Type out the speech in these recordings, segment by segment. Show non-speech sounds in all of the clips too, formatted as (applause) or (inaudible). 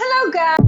Hello, guys!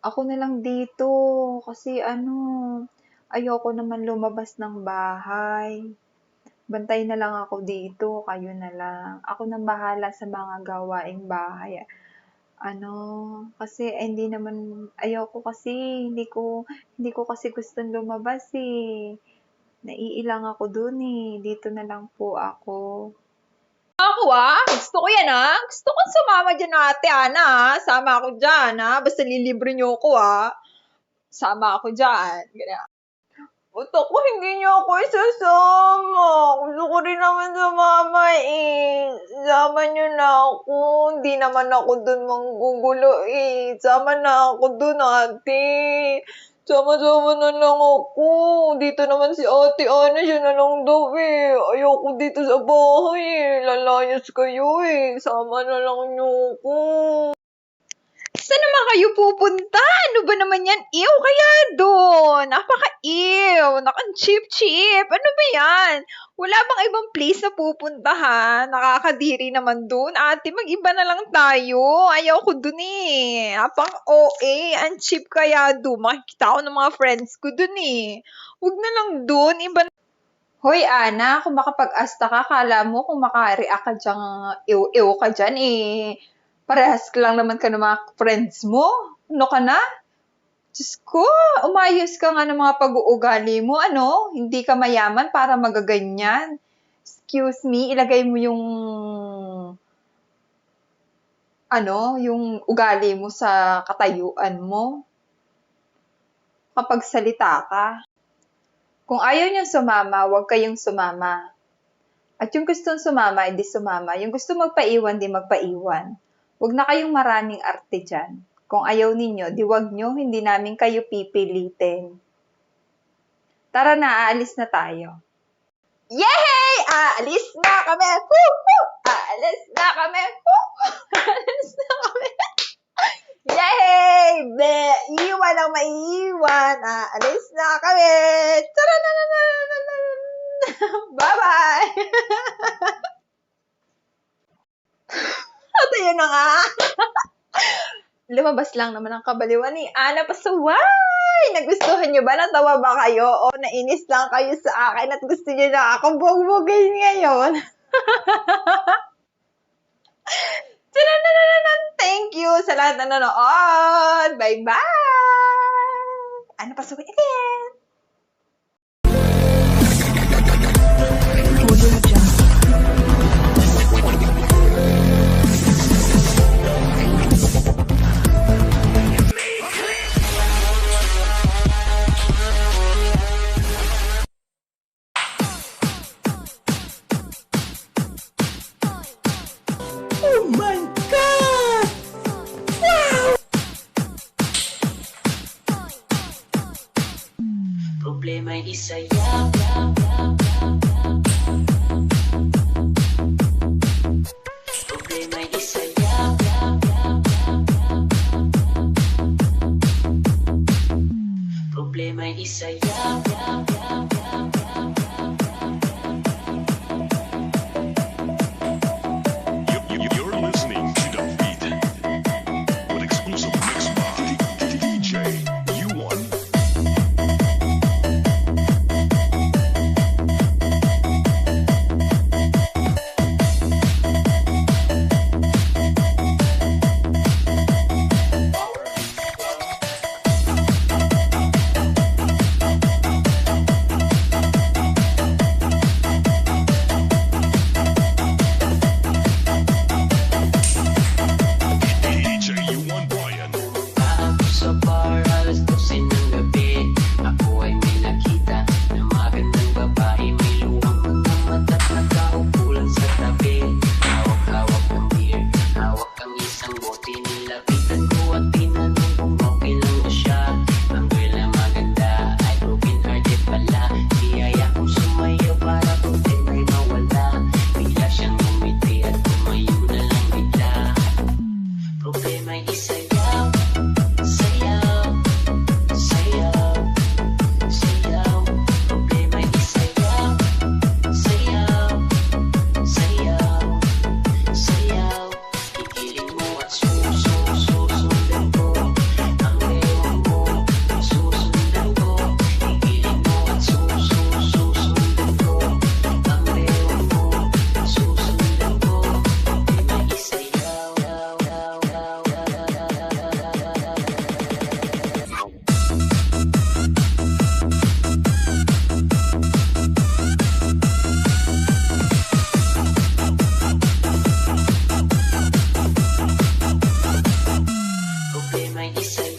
Ako na lang dito kasi ano, ayoko naman lumabas ng bahay. Bantay na lang ako dito, kayo na lang. Ako nang bahala sa mga gawaing bahay. Ano, kasi eh, hindi naman, ayoko kasi, hindi ko, hindi ko kasi gustong lumabas eh. Naiilang ako dun eh. Dito na lang po ako. Ako ah, gusto ko yan ah. Gusto ko sumama dyan ate Ana ah. Sama ako dyan ah. Basta lilibre niyo ako ah. Sama ako dyan. Ganyan. Utok ko, hindi niyo ako isasama. Gusto ko rin naman sumama eh. Sama niyo na ako. Hindi naman ako dun manggugulo eh. Sama na ako dun ate. Sama-sama na lang ako. Dito naman si ate Ana, siya na lang daw eh. Ayoko dito sa bahay eh. Lalayas kayo eh. Sama na lang niyo ako. Saan naman kayo pupunta? Ano ba naman yan? Ew, kaya doon. Napaka-ew. Nakan cheap-cheap. Ano ba yan? Wala bang ibang place na pupuntahan? Nakakadiri naman doon. Ate, mag-iba na lang tayo. Ayaw ko doon eh. Napang OA. Ang cheap kaya doon. Makikita ko ng mga friends ko doon eh. Huwag na lang doon. Iba na. Hoy, Ana, kung makapag-asta ka, kala mo kung makareact ka dyan, ew-ew ka dyan eh. Parehas lang naman ka ng mga friends mo. Ano ka na? Diyos ko, umayos ka nga ng mga pag-uugali mo, ano? Hindi ka mayaman para magaganyan. Excuse me, ilagay mo yung ano, yung ugali mo sa katayuan mo. Kapag salita ka. Kung ayaw niyang sumama, huwag kayong sumama. At yung gustong sumama, hindi sumama. Yung gusto magpaiwan, di magpaiwan. Huwag na kayong maraming arte dyan. Kung ayaw ninyo, di wag nyo, hindi namin kayo pipilitin. Tara na, aalis na tayo. Yay! Aalis na kami! Woo! Woo! Aalis na kami! Woo! Aalis na kami! Yay! Be! Iwan ang maiiwan! Aalis na kami! Tara na na na na na (laughs) Bye-bye! (laughs) At na nga! (laughs) Lumabas lang naman ang kabaliwan ni Ana Pasaway! Nagustuhan nyo ba? Natawa ba kayo? O nainis lang kayo sa akin at gusto nyo na akong bugbugin ngayon? (laughs) Thank you sa lahat na nanonood! Bye-bye! Ana Pasaway again! Yap. Problema isa yap, make you say